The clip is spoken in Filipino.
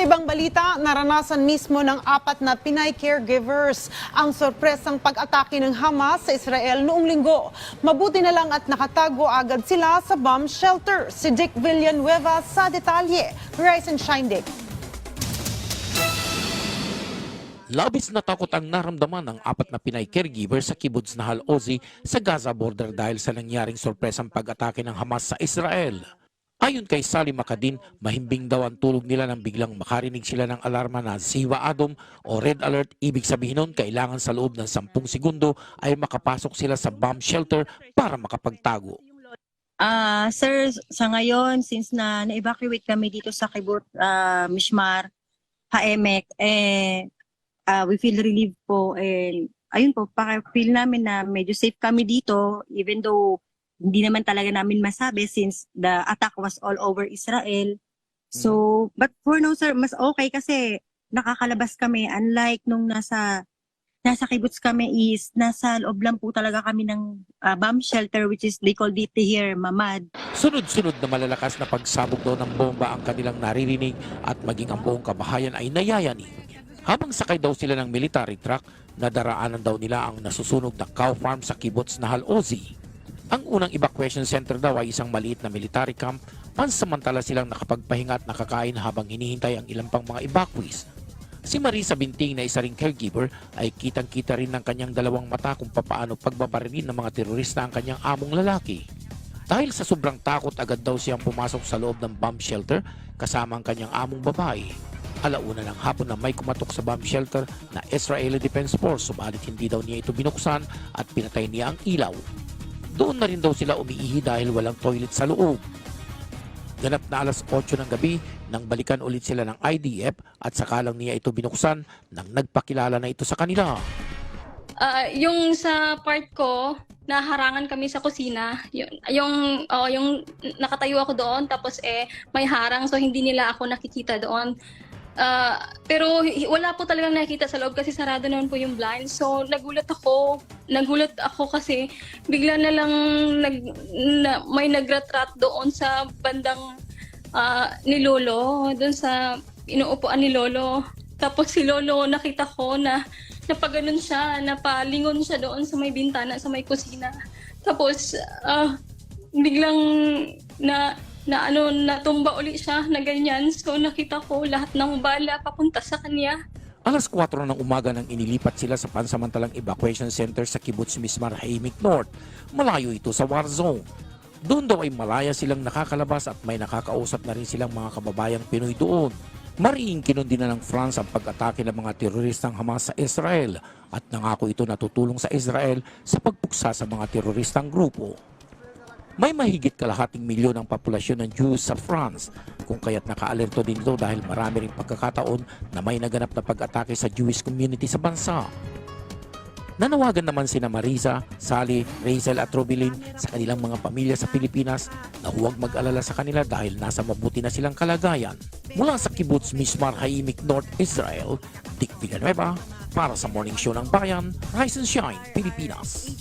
Sa ibang balita, naranasan mismo ng apat na Pinay caregivers ang sorpresang pag-atake ng Hamas sa Israel noong linggo. Mabuti na lang at nakatago agad sila sa bomb shelter. Si Dick Villanueva sa detalye. Rise and shine, Dick. Labis na takot ang naramdaman ng apat na Pinay caregiver sa kibbutz na Hal Ozi sa Gaza border dahil sa nangyaring sorpresang pag-atake ng Hamas sa Israel. Ayon kay Sally Makadin, mahimbing daw ang tulog nila nang biglang makarinig sila ng alarma na Siwa Adom o Red Alert. Ibig sabihin nun, kailangan sa loob ng 10 segundo ay makapasok sila sa bomb shelter para makapagtago. Ah, sir, sa ngayon since na na-evacuate kami dito sa Kibut ah, Mishmar, Haemek, eh ah, we feel relieved po and ayun po, pa-feel namin na medyo safe kami dito even though hindi naman talaga namin masabi since the attack was all over Israel. So, but for now sir, mas okay kasi nakakalabas kami unlike nung nasa nasa kibbutz kami is nasa loob lang po talaga kami ng ah, bomb shelter which is they called it here mamad. Sunod-sunod na malalakas na pagsabog daw ng bomba ang kanilang naririnig at maging ang buong kabahayan ay nayayanig. Habang sakay daw sila ng military truck, nadaraanan daw nila ang nasusunog na cow farm sa kibbutz na Hal Ozi. Ang unang evacuation center daw ay isang maliit na military camp, pansamantala silang nakapagpahinga at nakakain habang hinihintay ang ilang pang mga evacuees. Si Marisa Binting na isa ring caregiver ay kitang-kita rin ng kanyang dalawang mata kung papaano pagbabarilin ng mga terorista ang kanyang among lalaki. Dahil sa sobrang takot agad daw siyang pumasok sa loob ng bomb shelter kasama ang kanyang among babae. Alauna ng hapon na may kumatok sa bomb shelter na Israeli Defense Force subalit hindi daw niya ito binuksan at pinatay niya ang ilaw. Doon na rin daw sila umiihi dahil walang toilet sa loob. Ganap na alas 8 ng gabi nang balikan ulit sila ng IDF at sakalang niya ito binuksan nang nagpakilala na ito sa kanila. Ah, yung sa part ko, naharangan kami sa kusina. Yung, yung, oh, yung nakatayo ako doon, tapos eh, may harang, so hindi nila ako nakikita doon. Ah, pero wala po talagang nakikita sa loob kasi sarado naman po yung blind. So nagulat ako, nagulat ako kasi bigla na lang nag, na, may nagratrat doon sa bandang ah, ni Lolo, doon sa inuupuan ni Lolo. Tapos si Lolo nakita ko na napaganon siya, napalingon siya doon sa may bintana, sa may kusina. Tapos, ah, biglang na, na ano, natumba uli siya na ganyan. So nakita ko lahat ng bala papunta sa kanya. Alas 4 ng umaga nang inilipat sila sa pansamantalang evacuation center sa Kibbutz Mismar Haimik North. Malayo ito sa war zone. Doon daw ay malaya silang nakakalabas at may nakakausap na rin silang mga kababayang Pinoy doon. Mariing kinundi na ng France ang pag-atake ng mga teroristang Hamas sa Israel at nangako ito na tutulong sa Israel sa pagpuksa sa mga teroristang grupo. May mahigit kalahating milyon ang populasyon ng Jews sa France kung kaya't nakaalerto din ito dahil marami ring pagkakataon na may naganap na pag-atake sa Jewish community sa bansa. Nanawagan naman sina Marisa, Sally, Razel at Robilin sa kanilang mga pamilya sa Pilipinas na huwag mag-alala sa kanila dahil nasa mabuti na silang kalagayan. Mula sa kibbutz Mismar Haimik North Israel, Dick Villanueva para sa Morning Show ng Bayan, Rise and Shine, Pilipinas.